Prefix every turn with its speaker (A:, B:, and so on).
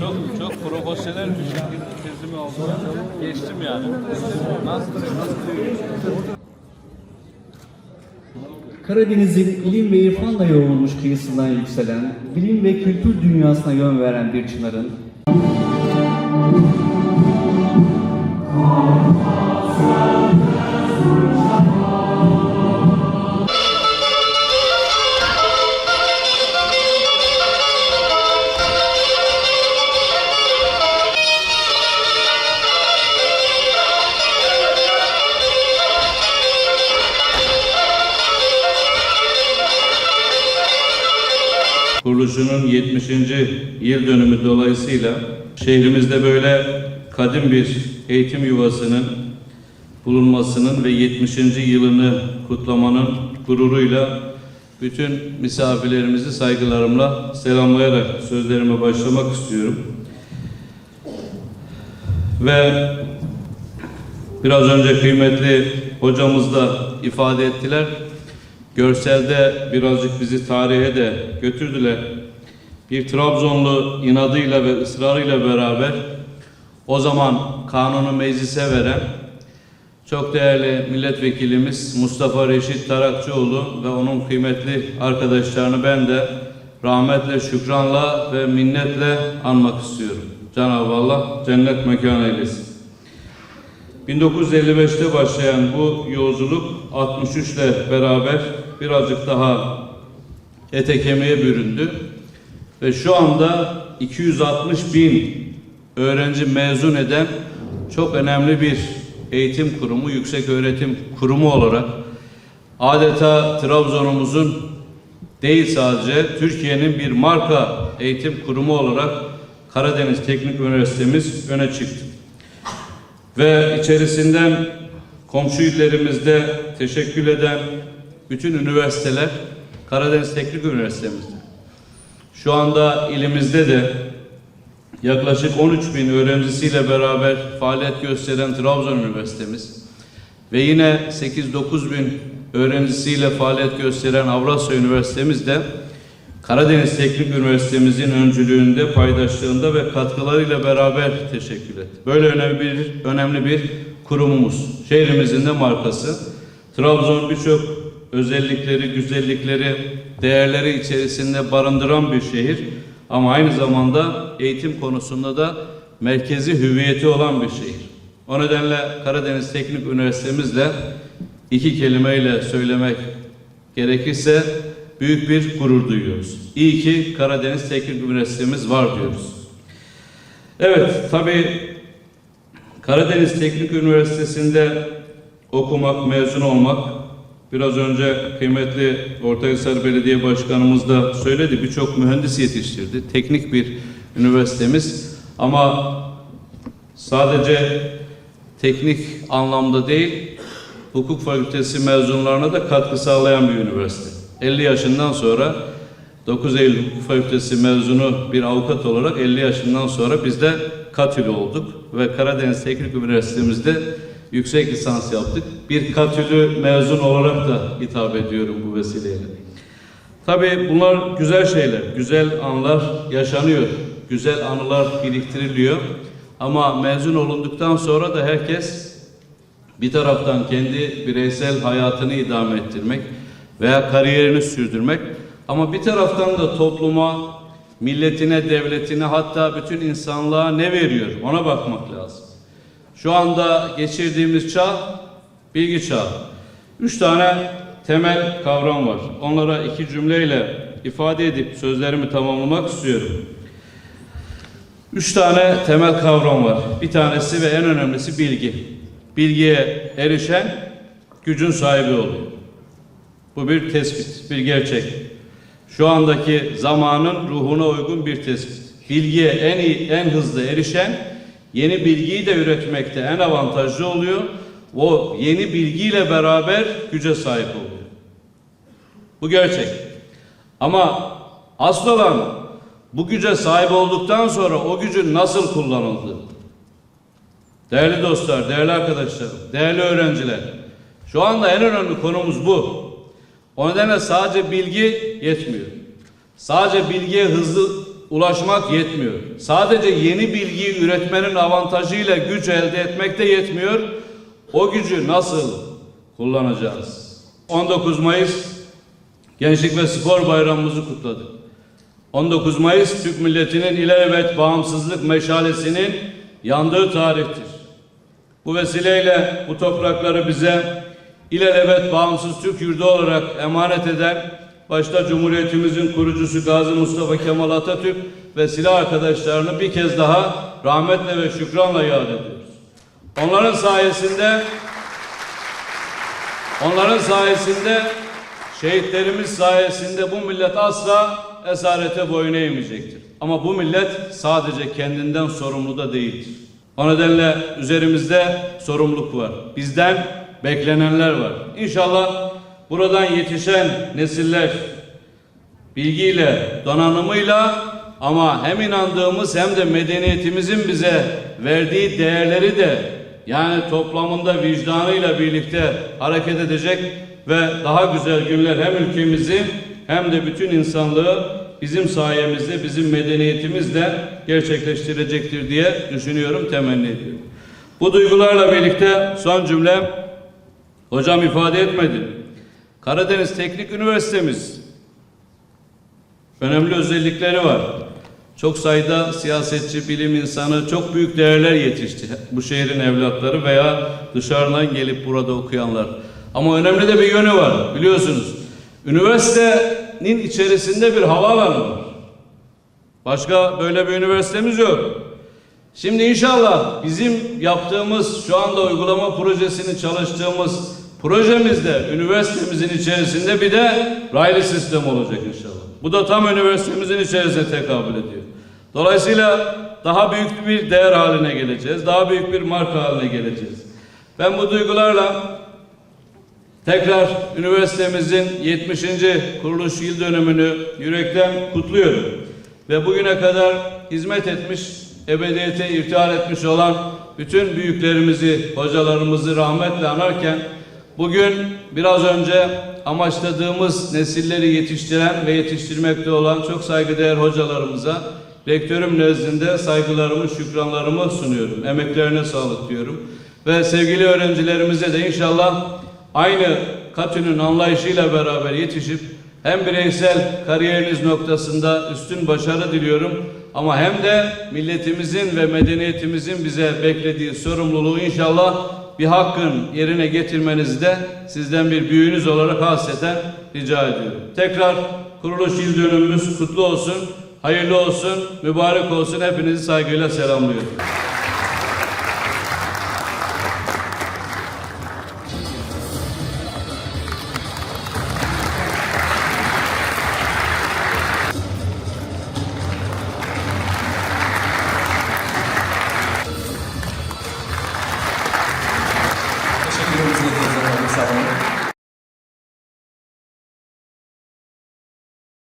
A: çok çok profesyonel bir şekilde tezimi aldım. Geçtim yani. Nasıl nasıl
B: Karadeniz'in ilim ve irfanla yoğrulmuş kıyısından yükselen, bilim ve kültür dünyasına yön veren bir çınarın,
C: kuruluşunun 70. yıl dönümü dolayısıyla şehrimizde böyle kadim bir eğitim yuvasının bulunmasının ve 70. yılını kutlamanın gururuyla bütün misafirlerimizi saygılarımla selamlayarak sözlerime başlamak istiyorum. Ve biraz önce kıymetli hocamız da ifade ettiler. Görselde birazcık bizi tarihe de götürdüler. Bir Trabzonlu inadıyla ve ısrarıyla beraber o zaman kanunu meclise veren çok değerli milletvekilimiz Mustafa Reşit Tarakçıoğlu ve onun kıymetli arkadaşlarını ben de rahmetle, şükranla ve minnetle anmak istiyorum. Cenab-ı Allah cennet mekan eylesin. 1955'te başlayan bu yolculuk 63 ile beraber birazcık daha ete kemiğe büründü. Ve şu anda 260 bin öğrenci mezun eden çok önemli bir eğitim kurumu, yüksek öğretim kurumu olarak adeta Trabzon'umuzun değil sadece Türkiye'nin bir marka eğitim kurumu olarak Karadeniz Teknik Üniversitemiz öne çıktı. Ve içerisinden komşu illerimizde teşekkül eden bütün üniversiteler Karadeniz Teknik Üniversitemizde. Şu anda ilimizde de yaklaşık 13 bin öğrencisiyle beraber faaliyet gösteren Trabzon Üniversitemiz ve yine 8-9 bin öğrencisiyle faaliyet gösteren Avrasya Üniversitemiz de Karadeniz Teknik Üniversitemizin öncülüğünde, paydaşlığında ve katkılarıyla beraber teşekkür etti. Böyle önemli bir önemli bir kurumumuz. Şehrimizin de markası. Trabzon birçok özellikleri, güzellikleri, değerleri içerisinde barındıran bir şehir. Ama aynı zamanda eğitim konusunda da merkezi hüviyeti olan bir şehir. O nedenle Karadeniz Teknik Üniversitemizle iki kelimeyle söylemek gerekirse büyük bir gurur duyuyoruz. İyi ki Karadeniz Teknik Üniversitemiz var diyoruz. Evet, tabii Karadeniz Teknik Üniversitesi'nde okumak, mezun olmak, biraz önce kıymetli Ortahisar Belediye Başkanımız da söyledi, birçok mühendis yetiştirdi. Teknik bir üniversitemiz ama sadece teknik anlamda değil, hukuk fakültesi mezunlarına da katkı sağlayan bir üniversite. 50 yaşından sonra 9 Eylül Hukuk Fakültesi mezunu bir avukat olarak 50 yaşından sonra biz de katülü olduk ve Karadeniz Teknik Üniversitemizde yüksek lisans yaptık. Bir katülü mezun olarak da hitap ediyorum bu vesileyle. Tabii bunlar güzel şeyler, güzel anlar yaşanıyor, güzel anılar biriktiriliyor. Ama mezun olunduktan sonra da herkes bir taraftan kendi bireysel hayatını idame ettirmek veya kariyerini sürdürmek ama bir taraftan da topluma, milletine, devletine hatta bütün insanlığa ne veriyor ona bakmak lazım. Şu anda geçirdiğimiz çağ bilgi çağı. Üç tane temel kavram var. Onlara iki cümleyle ifade edip sözlerimi tamamlamak istiyorum. Üç tane temel kavram var. Bir tanesi ve en önemlisi bilgi. Bilgiye erişen gücün sahibi oluyor. Bu bir tespit, bir gerçek. Şu andaki zamanın ruhuna uygun bir tespit. Bilgiye en iyi, en hızlı erişen yeni bilgiyi de üretmekte en avantajlı oluyor. O yeni bilgiyle beraber güce sahip oluyor. Bu gerçek. Ama asıl olan bu güce sahip olduktan sonra o gücün nasıl kullanıldığı. Değerli dostlar, değerli arkadaşlarım, değerli öğrenciler. Şu anda en önemli konumuz bu. O nedenle sadece bilgi yetmiyor. Sadece bilgiye hızlı ulaşmak yetmiyor. Sadece yeni bilgiyi üretmenin avantajıyla güç elde etmek de yetmiyor. O gücü nasıl kullanacağız? 19 Mayıs Gençlik ve Spor Bayramımızı kutladık. 19 Mayıs Türk milletinin ilelebet bağımsızlık meşalesinin yandığı tarihtir. Bu vesileyle bu toprakları bize ilelebet bağımsız Türk yurdu olarak emanet eden başta Cumhuriyetimizin kurucusu Gazi Mustafa Kemal Atatürk ve silah arkadaşlarını bir kez daha rahmetle ve şükranla yad ediyoruz. Onların sayesinde onların sayesinde şehitlerimiz sayesinde bu millet asla esarete boyun eğmeyecektir. Ama bu millet sadece kendinden sorumlu da değildir. O nedenle üzerimizde sorumluluk var. Bizden beklenenler var. İnşallah buradan yetişen nesiller bilgiyle, donanımıyla ama hem inandığımız hem de medeniyetimizin bize verdiği değerleri de yani toplamında vicdanıyla birlikte hareket edecek ve daha güzel günler hem ülkemizi hem de bütün insanlığı bizim sayemizde, bizim medeniyetimizle gerçekleştirecektir diye düşünüyorum, temenni ediyorum. Bu duygularla birlikte son cümlem hocam ifade etmedi. Karadeniz Teknik Üniversitemiz önemli özellikleri var. Çok sayıda siyasetçi, bilim insanı, çok büyük değerler yetişti. Bu şehrin evlatları veya dışarıdan gelip burada okuyanlar. Ama önemli de bir yönü var biliyorsunuz. Üniversitenin içerisinde bir havaalanı var. Başka böyle bir üniversitemiz yok. Şimdi inşallah bizim yaptığımız şu anda uygulama projesini çalıştığımız projemizde üniversitemizin içerisinde bir de raylı sistem olacak inşallah. Bu da tam üniversitemizin içerisine tekabül ediyor. Dolayısıyla daha büyük bir değer haline geleceğiz. Daha büyük bir marka haline geleceğiz. Ben bu duygularla tekrar üniversitemizin 70. kuruluş yıl dönümünü yürekten kutluyorum. Ve bugüne kadar hizmet etmiş, ebediyete irtihar etmiş olan bütün büyüklerimizi, hocalarımızı rahmetle anarken bugün biraz önce amaçladığımız nesilleri yetiştiren ve yetiştirmekte olan çok saygıdeğer hocalarımıza rektörüm nezdinde saygılarımı, şükranlarımı sunuyorum. Emeklerine sağlık diyorum. Ve sevgili öğrencilerimize de inşallah aynı katünün anlayışıyla beraber yetişip hem bireysel kariyeriniz noktasında üstün başarı diliyorum ama hem de milletimizin ve medeniyetimizin bize beklediği sorumluluğu inşallah bir hakkın yerine getirmenizi de sizden bir büyüğünüz olarak hasreten rica ediyorum. Tekrar kuruluş yıl dönümümüz kutlu olsun, hayırlı olsun, mübarek olsun. Hepinizi saygıyla selamlıyorum.